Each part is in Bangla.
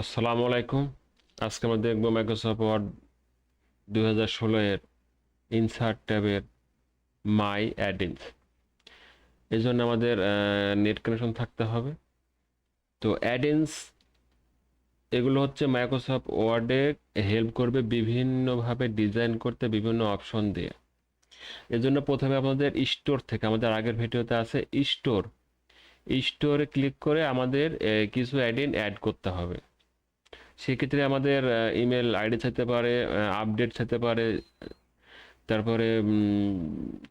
আসসালামু আলাইকুম। আজকে আমরা দেখব মাইক্রোসফট ওয়ার্ড দুই হাজার ষোলো এর ইনসার্ট ট্যাবের মাই অ্যাডিনস এই জন্য আমাদের নেট কানেকশন থাকতে হবে। তো অ্যাডিনস এগুলো হচ্ছে মাইক্রোসফট ওয়ার্ডে হেল্প করবে বিভিন্নভাবে ডিজাইন করতে বিভিন্ন অপশন দিয়ে। এর জন্য প্রথমে আমাদের স্টোর থেকে, আমাদের আগের ভিডিওতে আছে স্টোর স্টোরে ক্লিক করে আমাদের কিছু অ্যাডিন অ্যাড করতে হবে। সেক্ষেত্রে আমাদের ইমেল আইডি থাকতে পারে আপডেট থাকতে পারে, তারপরে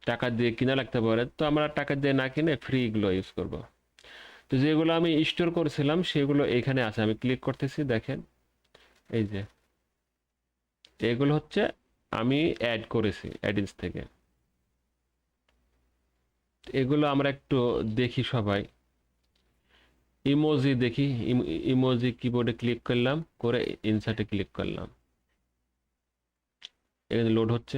টাকা দিয়ে কিনা লাগতে পারে। তো আমরা টাকা দিয়ে না কিনে ফ্রিগুলো ইউজ করব। তো যেগুলো আমি স্টোর করেছিলাম, সেগুলো এখানে আছে। আমি ক্লিক করতেছি, দেখেন। এই যে, এগুলো হচ্ছে আমি অ্যাড করেছি অ্যাডিন্স থেকে। এগুলো আমরা একটু দেখি সবাই। ইমোজি দেখি ইমোজি কিবোর্ডে ক্লিক করলাম, করে ইনসার্টে ক্লিক করলাম। এখানে লোড হচ্ছে।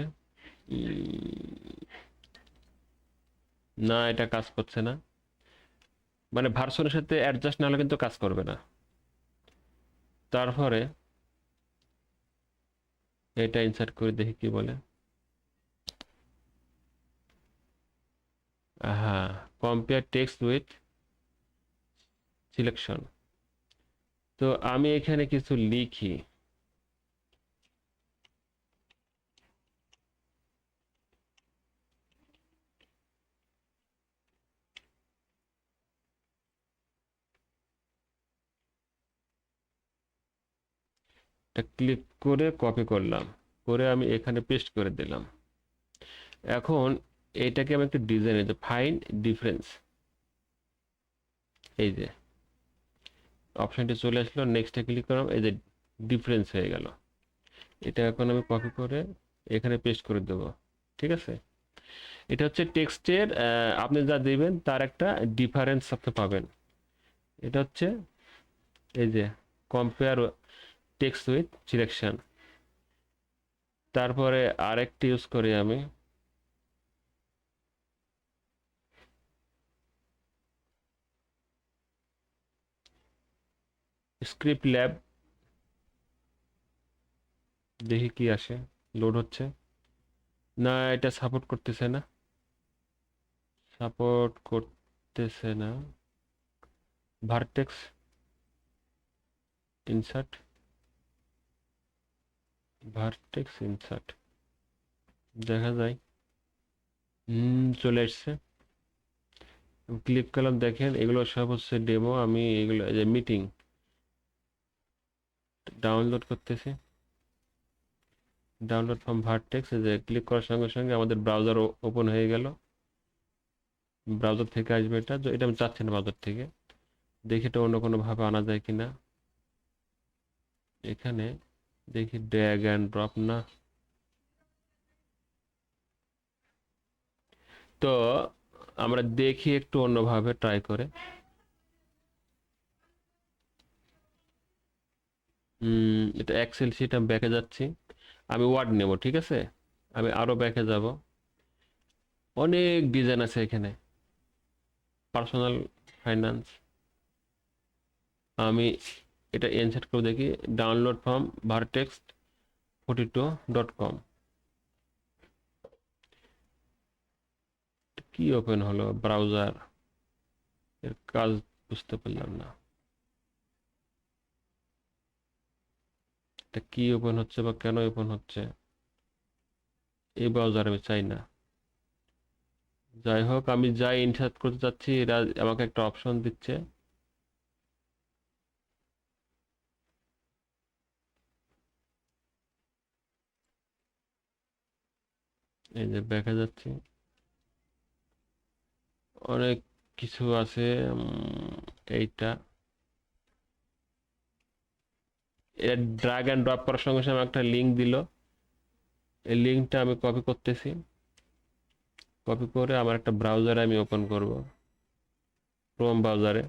না, এটা কাজ করছে না। মানে ভার্সনের সাথে অ্যাডজাস্ট না হলে কিন্তু কাজ করবে না। তারপরে এটা ইনসার্ট করে দেখি কি বলে। হ্যাঁ কম্পেয়ার টেক্সট উইথ সিলেকশন তো আমি এখানে কিছু লিখি। ক্লিক করে কপি করলাম। করে আমি এখানে পেস্ট করে দিলাম। এখন এটাকে আমি একটু ডিজাইন ফাইন ডিফারেন্স এই যে। অপশনটি চলে আসলো নেক্সটে ক্লিক করলাম, এই যে ডিফারেন্স হয়ে গেল। এটা এখন আমি কপি করে এখানে পেস্ট করে দেব, ঠিক আছে? এটা হচ্ছে টেক্সটের আপনি যা দেবেন তার একটা ডিফারেন্স আপনি পাবেন। এটা হচ্ছে এই যে কম্পেয়ার টেক্সট উইথ সিলেকশন তারপরে আরেকটি ইউজ করি আমি। স্ক্রিপ্ট ল্যাব দেখি কি আসে লোড হচ্ছে। না, এটা সাপোর্ট করতেছে না। সাপোর্ট করতেছে না। ভার্টেক্স ইনসার্ট ভার্টেক্স ইনসার্ট দেখা যায়। হুম, চলে এসছে। ক্লিক করলাম, দেখেন, এগুলো সব হচ্ছে ডেমো আমি এগুলো যে মিটিং ডাউনলোড করতেছি। ডাউনলোড ফ্রম ভার্টেক্স যে ক্লিক করার সঙ্গে সঙ্গে আমাদের ব্রাউজার ওপেন হয়ে গেল। ব্রাউজার থেকে আসবে এটা। এটা আমি চাচ্ছি না ব্রাউজার থেকে। দেখি এটা অন্য কোনোভাবে আনা যায় কিনা। এখানে দেখি ড্র্যাগ অ্যান্ড ড্রপ না। তো আমরা দেখি একটু অন্যভাবে ট্রাই করে। এটা এক্সেল শিট আমি ব্যাকে যাচ্ছি। আমি ওয়ার্ড নেব, ঠিক আছে? আমি আরও ব্যাকে যাব। অনেক ডিজাইন আছে এখানে। পার্সোনাল ফাইন্যান্স আমি এটা এনসেট করে দেখি। Download from vertex forty two dot com কি ওপেন হলো? ব্রাউজার এর কাজ বুঝতে পারলাম না। এটা কি ওপেন হচ্ছে বা কেন ওপেন হচ্ছে? এই ব্রাউজার আমি চাই না। যাই হোক, আমি যাই ইনসার্ট করতে চাচ্ছি, এরা আমাকে একটা অপশন দিচ্ছে। এই যে দেখা যাচ্ছে। অনেক কিছু আছে এইটা। এটা ড্রাগ অ্যান্ড ড্রপ করার সঙ্গে সঙ্গে একটা লিঙ্ক দিল। এই লিঙ্কটা আমি কপি করতেছি। কপি করে আমার একটা ব্রাউজারে আমি ওপেন করব। ক্রোম ব্রাউজারে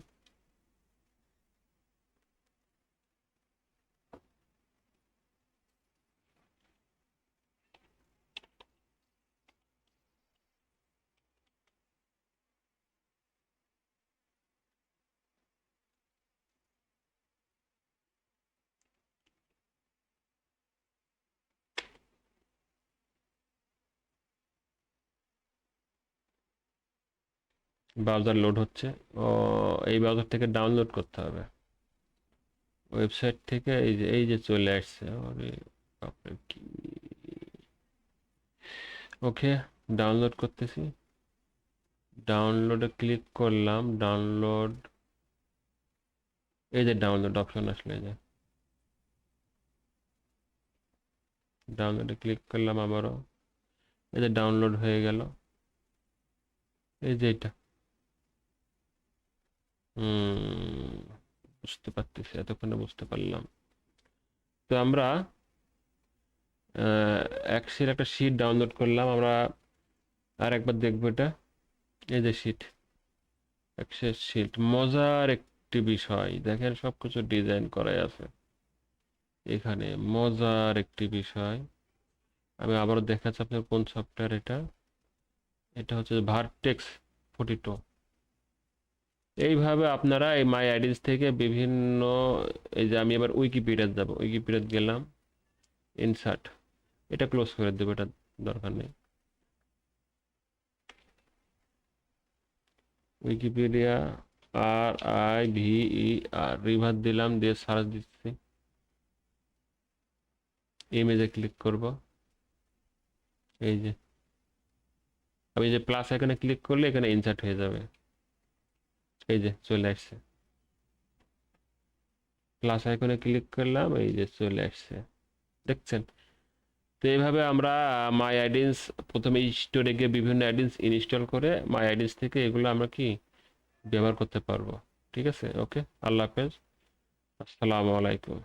ব্রাউজার লোড হচ্ছে। ও, এই ব্রাউজার থেকে ডাউনলোড করতে হবে। ওয়েবসাইট থেকে এই যে এই যে চলে আসছে কি। ওকে ডাউনলোড করতেছি। ডাউনলোডে ক্লিক করলাম ডাউনলোড এই যে ডাউনলোড অপশন আসলে যে। ডাউনলোডে ক্লিক করলাম আবারও। এই যে ডাউনলোড হয়ে গেল। এই যে এটা। বুঝতে পারতেছি, এতক্ষণে বুঝতে পারলাম। তো আমরা এক্সেল একটা শিট ডাউনলোড করলাম, আমরা আর একবার দেখব এটা। এই যে শিট এক্সেল শিট মজার একটি বিষয়। দেখেন সব কিছু ডিজাইন করাই আছে। এখানে মজার একটি বিষয়। আমি আবারও দেখাচ্ছি আপনার কোন সফটওয়্যার এটা। এটা হচ্ছে ভার্টেক্স ফোর্টি টু এইভাবে আপনারা এই মাই আইডিস থেকে বিভিন্ন, এই যে আমি এবার উইকিপিডিয়া যাব। উইকিপিডিয়া গেলাম ইনসার্ট এটা ক্লোজ করে দেবো, এটা দরকার নেই। Wikipedia R I V E R river দিলাম, দিয়ে সার্চ দিচ্ছি। ইমেজে ক্লিক করব। এই যে, আমি যে প্লাস এখানে ক্লিক করলে এখানে ইনসার্ট হয়ে যাবে। এই যে চলে আসছে। প্লাস আইকনে ক্লিক করলাম, এই যে চলে আসছে। দেখছেন? তো এইভাবে আমরা মাই আইডেন্স প্রথমে স্টোরে গিয়ে বিভিন্ন আইডেন্স ইনস্টল করে মাই আইডেন্স থেকে এগুলো আমরা কি ব্যবহার করতে পারব? ঠিক আছে? ওকে আল্লাহ হাফেজ। আসসালামু আলাইকুম।